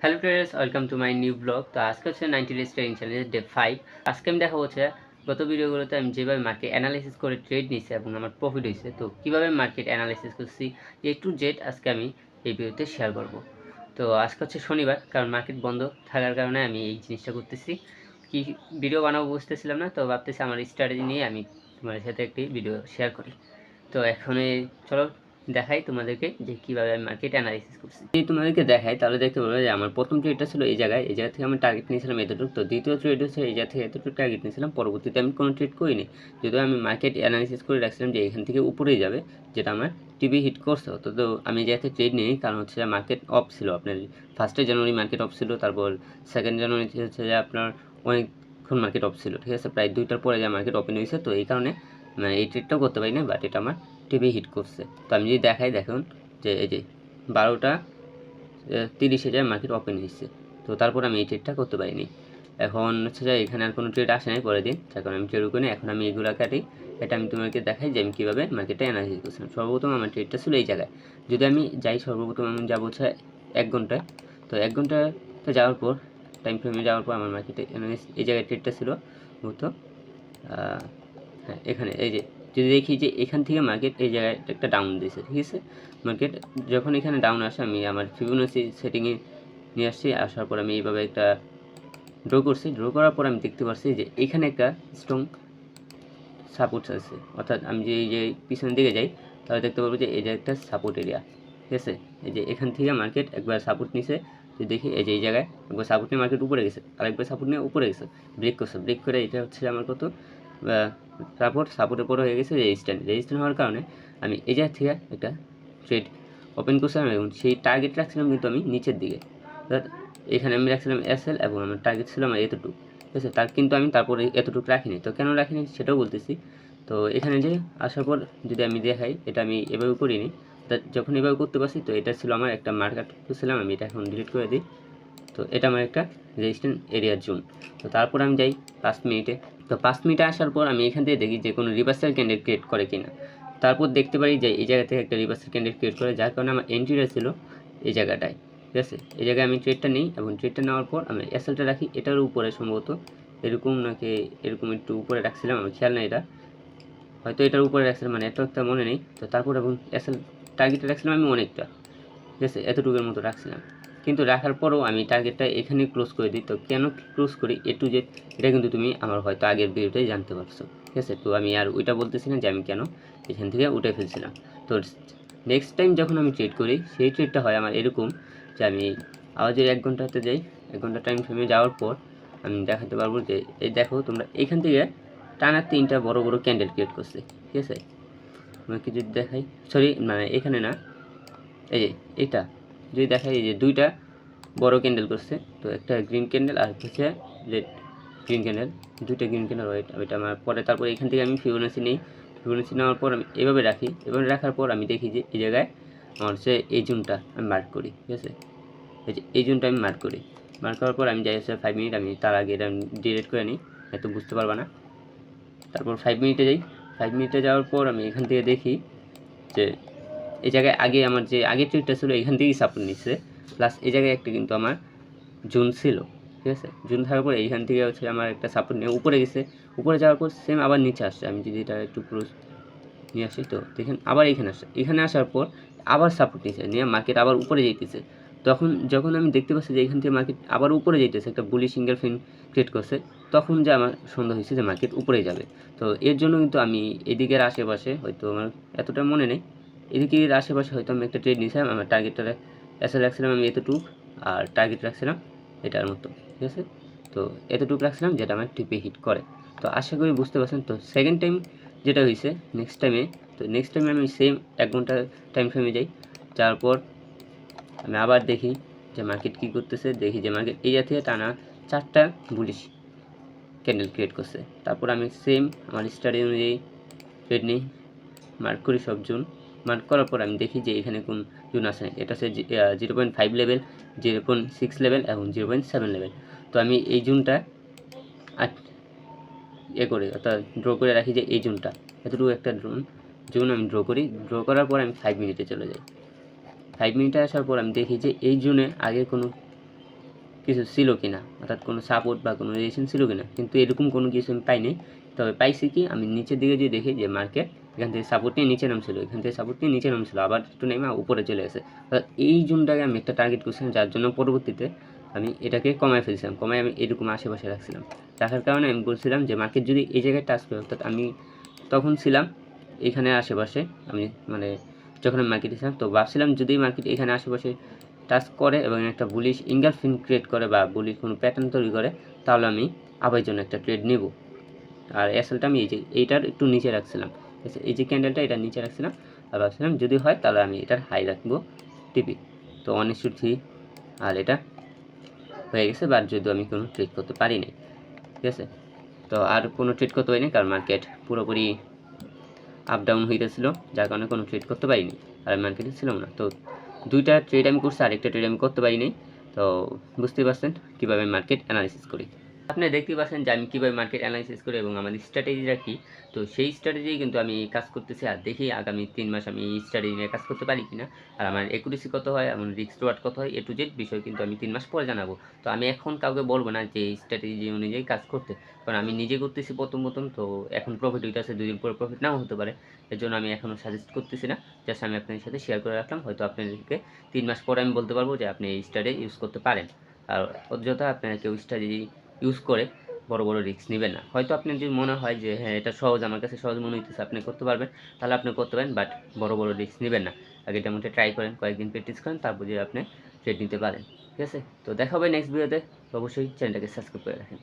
Hello traders welcome to my new blog তো আজকে হচ্ছে নাইনটি ডেজ ট্রেডিং চ্যালেঞ্জের ডে ফাইভ আজকে আমি দেখা হচ্ছে, গত ভিডিওগুলোতে আমি যেভাবে মার্কেট অ্যানালাইসিস করে ট্রেড নিয়েছি এবং আমার প্রফিট হয়েছে। তো কীভাবে মার্কেট অ্যানালাইসিস করছি এ টু জেড আজকে আমি এই ভিডিওতে শেয়ার করব। তো আজকে হচ্ছে শনিবার, কারণ মার্কেট বন্ধ থাকার কারণে আমি এই জিনিসটা করতেছি। কি ভিডিও বানাবো বুঝতেছিলাম না, তো ভাবতেছি আমার স্ট্র্যাটেজি নিয়ে আমি তোমাদের সাথে একটি ভিডিও শেয়ার করি। তো এখন চলো দেখাই তোমাদেরকে যে কীভাবে আমি মার্কেট অ্যানালাইসিস করছি। যদি তোমাদেরকে দেখাই, তাহলে দেখতে পারবে যে আমার প্রথম ট্রেডটা ছিল এই জায়গায়। এই জায়গা থেকে আমি টার্গেট নিয়েছিলাম এতটুকু। তো দ্বিতীয় ট্রেড হচ্ছে এই জায়গা থেকে এতটুকু টার্গেট নিয়েছিলাম। পরবর্তীতে আমি কোনো ট্রেড করিনি। যদিও আমি মার্কেট অ্যানালাইসিস করে রাখছিলাম যে এখান থেকে উপরেই যাবে, যেটা আমার টিভি হিট করছে। তো তো আমি যাতে ট্রেড নিই কারণ হচ্ছে মার্কেট অফ ছিল। আপনার ফার্স্টে জানুয়ারি মার্কেট অফ ছিল, তারপর সেকেন্ড জানুয়ারি হচ্ছে যে আপনার অনেকক্ষণ মার্কেট অফ ছিল। ঠিক আছে? প্রায় দুইটার পরে যে মার্কেট ওপেন হয়েছে। তো এই কারণে মানে এই ট্রেডটাও করতে পারি না বাট এটা আমার টিভি হিট করছে। তো আমি যদি দেখাই দেখুন যে এই যে বারোটা তিরিশে যায় মার্কেট ওপেন হয়েছে। তো তারপর আমি এই ট্রেডটা করতে পারিনি। এখন হচ্ছে যে এখানে আর কোনো ট্রেড আসে নাই পরের দিন। তার আমি ট্রেড করি এখন আমি এগুলো কাটি। এটা আমি তোমাকে দেখাই যে আমি কীভাবে মার্কেটটা অ্যানালাইসিস করছিলাম। সর্বপ্রথম আমার ট্রেডটা ছিল এই জায়গায়। যদি আমি যাই সর্বপ্রথম, আমি যাব হচ্ছে এক ঘন্টায়। তো এক ঘন্টাতে যাওয়ার পর টাইম ফ্রেমে যাওয়ার পর আমার মার্কেটে এই জায়গায় ট্রেডটা ছিল। মূলত হ্যাঁ এখানে, এই যে যদি দেখি যে এখান থেকে মার্কেট এই জায়গায় একটা ডাউন দিয়েছে ঠিক আছে? মার্কেট যখন এখানে ডাউন আসে, আমি আমার ফিবোনাসি সেটিংয়ে নিয়ে আসছি, আসার পর আমি এইভাবে একটা ড্র করছি। ড্র করার পর আমি দেখতে পাচ্ছি যে এখানে একটা স্ট্রং সাপোর্ট আছে। অর্থাৎ আমি যে এই যে পিছনের দিকে যাই, তাহলে দেখতে পাবো যে এই যে একটা সাপোর্ট এরিয়া ঠিক আছে? এই যে এখান থেকে মার্কেট একবার সাপোর্ট নিছে, যে দেখি এই যে, এই জায়গায় একবার সাপোর্ট নিয়ে মার্কেট উপরে গেছে, আরেকবার সাপোর্ট নিয়ে উপরে গেছে। ব্রেক করছে। ব্রেক করে এটা হচ্ছে আমার কত? সাপোর্ট সাপোর্টের পরে হয়ে গেছে রেজিস্ট্যান্ট রেজিস্ট্যান্ট হওয়ার কারণে আমি এই জায়গা থেকে একটা ট্রেড ওপেন করছিলাম এবং সেই টার্গেট রাখছিলাম কিন্তু আমি নিচের দিকে। অর্থাৎ এখানে আমি রাখছিলাম এস এল এবং আমার টার্গেট ছিল আমার এতটুকু। ঠিক আছে? তার কিন্তু আমি তারপরে এতটুকু রাখিনি। তো কেন রাখিনি সেটাও বলতেছি। তো এখানে যে আসার পর যদি আমি দেখাই, এটা আমি এভাবে করিনি। তা যখন এভাবে করতে পারছি, তো এটা ছিল আমার একটা মার্কেট করছিলাম, আমি এটা এখন ডিলিট করে দিই। তো এটা আমার একটা রেজিস্ট্যান্ট এরিয়ার জোন তো তারপর আমি যাই পাঁচ মিনিটে তো পাঁচ মিনিটে আসার পর আমি এখান থেকে দেখি যে কোনো রিভার্সাল ক্যান্ডেল ক্রিয়েট করে কিনা। তারপর দেখতে পারি যে এই জায়গা থেকে একটা রিভার্সাল ক্যান্ডেল ক্রিয়েট করে, যার কারণে আমার এন্ট্রিটা ছিল এই জায়গাটায়। ঠিক আছে? এই জায়গায় আমি ট্রেডটা নিই এবং ট্রেডটা নেওয়ার পর আমি এসএলটা রাখি। এটার উপরে সম্ভবত এরকম নাকি এরকম একটু উপরে রাখছিলাম আমি খেয়াল নেই এটা। হয়তো এটার উপরে রাখছিলাম মানে এত একটা মনে নেই। তো তারপর এবং এসএল টার্গেটটা রাখছিলাম আমি অনেকটা। ঠিক আছে? এতটুকুর মতো রাখছিলাম। কিন্তু রাখার পরেও আমি টার্গেটটা এখানে ক্লোজ করে দিই। তো কেন ক্লোজ করি? এ টু জেড এটা কিন্তু তুমি আমার হয়তো আগের ভিডিওতেই জানতে পারছ। ঠিক আছে? তো আমি আর ওইটা বলতেছি না যে আমি কেন এখান থেকে উঠে ফেলছিলাম। তো নেক্সট টাইম যখন আমি ট্রেড করি, সেই ট্রেডটা হয় আমার এরকম যে আমি আবার এক ঘন্টাতে যাই, এক ঘণ্টা টাইম ফ্রেমে যাওয়ার পর আমি দেখাতে পারব যে, এই দেখো তোমরা এখান থেকে টানা তিনটা বড় বড় ক্যান্ডেল ক্রিয়েট করছে। ঠিক আছে? তোমাকে যদি দেখাই সরি মানে এখানে না, এই যে এটা যদি দেখাই এই যে দুইটা বড় ক্যান্ডেল করছে, তো একটা গ্রিন ক্যান্ডেল আর হচ্ছে রেড গ্রিন ক্যান্ডেল দুইটা গ্রিন ক্যান্ডেল হোয়াইট ওইটা আমার পরে তারপর এখান থেকে আমি ফিবোনাসি নিই। ফিবোনাসি নেওয়ার পর আমি এভাবে রাখি, এভাবে রাখার পর আমি দেখি যে এই জায়গায় আমার হচ্ছে এই জুনটা আমি মার্ক করি, ঠিক আছে? এই জুনটা আমি মার্ক করি। মার্ক করার পর আমি যাই হচ্ছে ফাইভ মিনিট আমি তার আগে এটা ডিলেট করে নিই হয়তো বুঝতে পারবা না। তারপর ফাইভ মিনিটে যাই। ফাইভ মিনিটে যাওয়ার পর আমি এখান থেকে দেখি যে এই জায়গায় আগে আমার যে আগের ট্রিটটা ছিল, এখান থেকেই সাপোর্ট নিচ্ছে প্লাস এই জায়গায় একটা কিন্তু আমার জুন ছিল, ঠিক আছে? জুন থাকার পর এইখান থেকে হচ্ছে আমার একটা সাপোর্ট নিয়ে উপরে গেছে। উপরে যাওয়ার পর সেম আবার নিচে আসছে। আমি যদি এটা একটু পুরো নিয়ে আসি তো, দেখেন আবার এখানে আসছে। এখানে আসার পর আবার সাপোর্ট নিচ্ছে নিয়ে মার্কেট আবার উপরে যেতেছে তখন যখন আমি দেখতে পাচ্ছি যে এখান থেকে মার্কেট আবার উপরে যেতেছে একটা বুলি সিঙ্গেল ফিন ক্রিয়েট করছে, তখন যে আমার সন্দেহ হয়েছে যে মার্কেট উপরে যাবে। তো এর জন্য কিন্তু আমি এদিকের আশেপাশে হয়তো আমার এতটা মনে নেই। এদিকের আশেপাশে হয়তো আমি একটা ট্রেড নিয়েছিলাম, আমার টার্গেটটা এসে রাখছিলাম আমি এতটুক, আর টার্গেট রাখছিলাম এটার মতো, ঠিক আছে? তো এতটুকু রাখছিলাম যেটা আমার টিপে হিট করে। তো আশা করি বুঝতে পারছেন, তো সেকেন্ড টাইম যেটা হয়েছে নেক্সট টাইমে তো নেক্সট টাইমে আমি সেম এক ঘণ্টা টাইম ফ্রেমে যাই, যাওয়ার পর আমি আবার দেখি যে মার্কেট কী করতেছে, দেখি যে মার্কেট এই জাতীয় টানা চারটা বুলিশ ক্যান্ডেল ক্রিয়েট করছে। তারপর আমি সেম আমার স্টাডি অনুযায়ী ট্রেড নিই মার্ক করি সব জুন মার্ক করার পর আমি দেখি যে এখানে কোন জুন আছে এটা হচ্ছে zero point five level zero point six level এবং জিরো পয়েন্ট সেভেন লেভেল তো আমি এই জুনটা এ করে, অর্থাৎ ড্র করে রাখি যে এই জুনটা এতটুকু একটা ড্রোন জুন আমি ড্র করি। ড্র করার পর আমি ফাইভ মিনিটে চলে যাই। ফাইভ মিনিটে আসার পর আমি দেখি যে এই জুনে আগে কোনো কিছু ছিল কিনা, অর্থাৎ কোনো সাপোর্ট বা কোনো রিলেশন ছিল কিনা। কিন্তু এরকম কোনো কিছু আমি পাইনি। তবে পাইছি কি আমি নিচের দিকে যদি দেখি যে মার্কেট এখান থেকে সাপোর্ট নিয়ে নিচে নামছিল, এখান থেকে সাপোর্ট নিয়ে নিচে নামছিল, আবার একটু নেমে উপরে চলে অর্থাৎ এই জোনটাকে আমি একটা টার্গেট করছিলাম, যার জন্য পরবর্তীতে আমি এটাকে কমায় ফেলছিলাম, কমায় আমি এরকম আশেপাশে রাখছিলাম। রাখার কারণে আমি বলছিলাম যে মার্কেট যদি এই জায়গায় টাচ করে, অর্থাৎ আমি তখন ছিলাম এখানে আশেপাশে, আমি মানে যখন আমি মার্কেটে ছিলাম, তো ভাবছিলাম যদি মার্কেট এখানে আশেপাশে টাচ করে এবং একটা বুলিশ ইঙ্গালফিন ক্রিয়েট করে বা বুলিশ কোনো প্যাটার্ন তৈরি করে, তাহলে আমি আবার জন্য একটা ট্রেড নেব। আর এসএলটা আমি এই যে, এইটার একটু নিচে রাখছিলাম? এই যে ক্যান্ডেলটা এটা নিচে রাখছিলাম। আর ভাবছিলাম যদি হয়, তাহলে আমি এটার হাই রাখব টিপি তো ওয়ান থ্রি আর এটা হয়ে গেছে বাট যদিও আমি কোনো ট্রেড করতে পারি নাই। ঠিক আছে? তো আর কোনো ট্রেড করতে পারিনি কারণ মার্কেট পুরোপুরি আপ ডাউন হইতেছিল, যার কারণে কোনো ট্রেড করতে পারিনি আর মার্কেটে ছিলাম না। তো দুইটা ট্রেড আমি করছি, আরেকটা ট্রেড আমি করতে পারিনি তো বুঝতেই পারছেন কীভাবে মার্কেট অ্যানালিসিস করি। আপনি দেখতে পাচ্ছেন যে আমি কীভাবে মার্কেট অ্যানালাইসিস করি এবং আমার স্ট্র্যাটেজিটা কী? তো সেই স্ট্র্যাটেজি কিন্তু আমি কাজ করতেছি আর দেখি আগামী তিন মাস আমি এই স্ট্র্যাটেজি নিয়ে কাজ করতে পারি কিনা। আর আমার একুরেসি কত হয় এমন রিস্ক রিওয়ার্ড কত হয়, এ টু জেড বিষয় কিন্তু আমি তিন মাস পরে জানাব। তো আমি এখন কাউকে বলব না যে এই স্ট্র্যাটেজি অনুযায়ী কাজ করতে। কারণ আমি নিজে করতেছি প্রথম প্রথম, তো এখন প্রফিট হইতেছে দুই দিন পরে প্রফিট নাও হতে পারে। এর জন্য আমি এখনও সাজেস্ট করতেছি না। জাস্ট আমি আপনাদের সাথে শেয়ার করে রাখলাম। হয়তো আপনাদেরকে তিন মাস পরে আমি বলতে পারব যে আপনি এই স্ট্র্যাটেজি ইউজ করতে পারেন। আর অযথা আপনারা কেউ স্ট্র্যাটেজি ইউজ করে বড় বড় রিস্ক নেবেন না। হয়তো আপনার যদি মনে হয় যে হ্যাঁ এটা সহজ, আমার কাছে সহজ মনে হইতেছে, আপনি করতে পারবেন, তাহলে আপনি করতে পারেন বাট বড় বড় রিস্ক নেবেন না। আগে এটার মধ্যে ট্রাই করেন, কয়েকদিন প্র্যাকটিস করেন, তারপর যে আপনি ট্রেড নিতে পারেন। ঠিক আছে? তো দেখা হবে নেক্সট ভিডিওতে অবশ্যই চ্যানেলটাকে সাবস্ক্রাইব করে রাখেন।